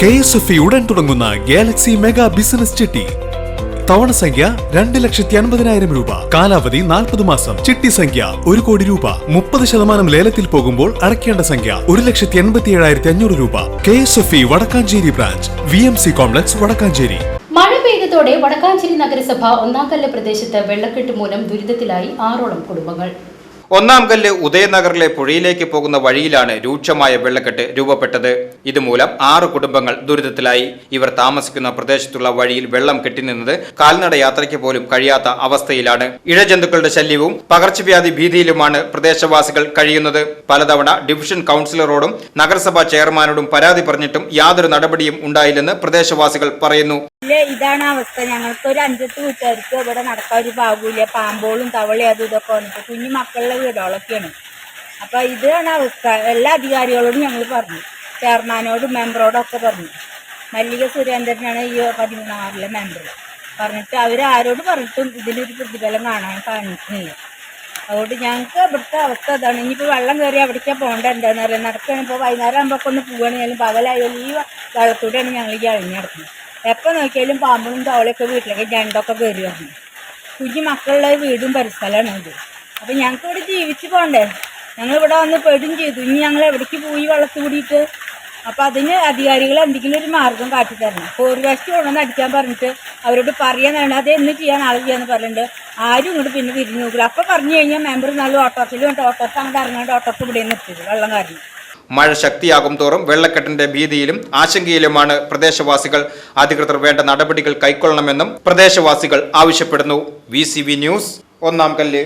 K S F ഉടൻ തുടങ്ങുന്ന Galaxy mega business ചിട്ടി. തവണ സംഖ്യ രണ്ട് ലക്ഷത്തി അൻപതിനായിരം രൂപ. കാലാവധി നാൽപ്പത് മാസം. ചിട്ടി സംഖ്യ ഒരു കോടി രൂപ. മുപ്പത് ശതമാനം ലേലത്തിൽ പോകുമ്പോൾ അടയ്ക്കേണ്ട സംഖ്യ ഒരു ലക്ഷത്തി എൺപത്തി ഏഴായിരത്തി അഞ്ഞൂറ് രൂപ. K S F E Vadakkanchery branch. V M C complex Vadakkanchery. മഴ പെയ്തതോടെ വടക്കാഞ്ചേരി നഗരസഭ ഒന്നാംകല്ല് പ്രദേശത്ത് വെള്ളക്കെട്ട് മൂലം ദുരിതത്തിലായി ആറോളം കുടുംബങ്ങൾ. ഒന്നാം കല്ല് ഉദയനഗറിലെ പുഴയിലേക്ക് പോകുന്ന വഴിയിലാണ് രൂക്ഷമായ വെള്ളക്കെട്ട് രൂപപ്പെട്ടത്. ഇതുമൂലം ആറ് കുടുംബങ്ങൾ ദുരിതത്തിലായി. ഇവർ താമസിക്കുന്ന പ്രദേശത്തുള്ള വഴിയിൽ വെള്ളം കെട്ടിനിന്നത് കാൽനട യാത്രയ്ക്ക് പോലും കഴിയാത്ത അവസ്ഥയിലാണ്. ഇഴജന്തുക്കളുടെ ശല്യവും പകർച്ചവ്യാധി ഭീതിയിലുമാണ് പ്രദേശവാസികൾ കഴിയുന്നത്. പലതവണ ഡിവിഷൻ കൌൺസിലറോടും നഗരസഭാ ചെയർമാനോടും പരാതി പറഞ്ഞിട്ടും യാതൊരു നടപടിയും ഉണ്ടായില്ലെന്ന് പ്രദേശവാസികൾ പറയുന്നു. ഇതാണ് അവസ്ഥ. ഞങ്ങൾക്ക് ഒരു അഞ്ചെട്ട് വീട്ടുകാർക്ക് ഇവിടെ നടക്കാൻ ഒരു ഭാഗമില്ല പാമ്പോളും തവളയും അതും ഇതൊക്കെ വന്നിട്ട് കുഞ്ഞു മക്കളുടെ വീടുകളൊക്കെയാണ് അപ്പൊ ഇതാണ് അവസ്ഥ. എല്ലാ അധികാരികളോടും ഞങ്ങൾ പറഞ്ഞു. ചെയർമാനോടും മെമ്പറോടും ഒക്കെ പറഞ്ഞു. മല്ലിക സുരേന്ദ്രനാണ് ഈ പതിമൂന്നാം വാർഡിലെ മെമ്പർ. പറഞ്ഞിട്ട് അവർ ആരോട് പറഞ്ഞിട്ടും ഇതിനൊരു പ്രതിഫലം കാണാൻ കാണിക്കുന്നില്ല അതുകൊണ്ട് ഞങ്ങൾക്ക് ഇവിടുത്തെ അവസ്ഥ അതാണ്. ഇനിയിപ്പോൾ വെള്ളം കയറി അവിടേക്കാണ് പോകേണ്ട എന്താണെന്ന് അറിയാം നടക്കുകയാണ് ഇപ്പോൾ വൈകുന്നേരം ആകുമ്പോൾ ഒന്ന് പോവുകയാണെങ്കിലും പകലായാലും ഈ വെള്ളത്തൂടെയാണ് ഞങ്ങൾ ഈ അഴിഞ്ഞ് നടക്കുന്നത്. എപ്പോൾ നോക്കിയാലും പാമ്പും തവളയൊക്കെ വീട്ടിലേക്ക് ഞണ്ടൊക്കെ കയറി വന്നു കുഞ്ഞു മക്കളുടെ വീടും പരിസ്ഥലമാണ് ഇത്. അപ്പം ഞങ്ങൾക്ക് ഇവിടെ ജീവിച്ച് പോകണ്ടേ ഞങ്ങളിവിടെ വന്ന് പെടും ചെയ്തു. ഇനി ഞങ്ങൾ എവിടേക്ക് പോയി വെള്ളത്തിൽ കൂടിയിട്ട് അപ്പം അതിന് അധികാരികൾ എന്തെങ്കിലും ഒരു മാർഗം കാട്ടിത്തരണം ഒരു വേസ്റ്റ് കൊണ്ടുവന്ന് അടിക്കാൻ പറഞ്ഞിട്ട് അവരോട് പറയാനാണ് അത് എന്ന് ചെയ്യാൻ ആൾ ചെയ്യാന്ന് പറഞ്ഞിട്ടുണ്ട്. ആരും ഇങ്ങോട്ട് പിന്നെ തിരിഞ്ഞു നോക്കില്ല. അപ്പം പറഞ്ഞു കഴിഞ്ഞാൽ മെമ്പർ നല്ല ഓട്ടോത്തിൽ ഓട്ടോത്ത് അങ്ങോട്ട് ഇറങ്ങാണ്ട് ഓട്ടോത്ത് ഇവിടെ നിർത്തിയത് വെള്ളം കാരണം മഴ ശക്തിയാകും തോറും വെള്ളക്കെട്ടിന്റെ ഭീതിയിലും ആശങ്കയിലുമാണ് പ്രദേശവാസികൾ. അധികൃതർ വേണ്ട നടപടികൾ കൈക്കൊള്ളണമെന്നും പ്രദേശവാസികൾ ആവശ്യപ്പെടുന്നു. വി ന്യൂസ് ഒന്നാം കല്ല്.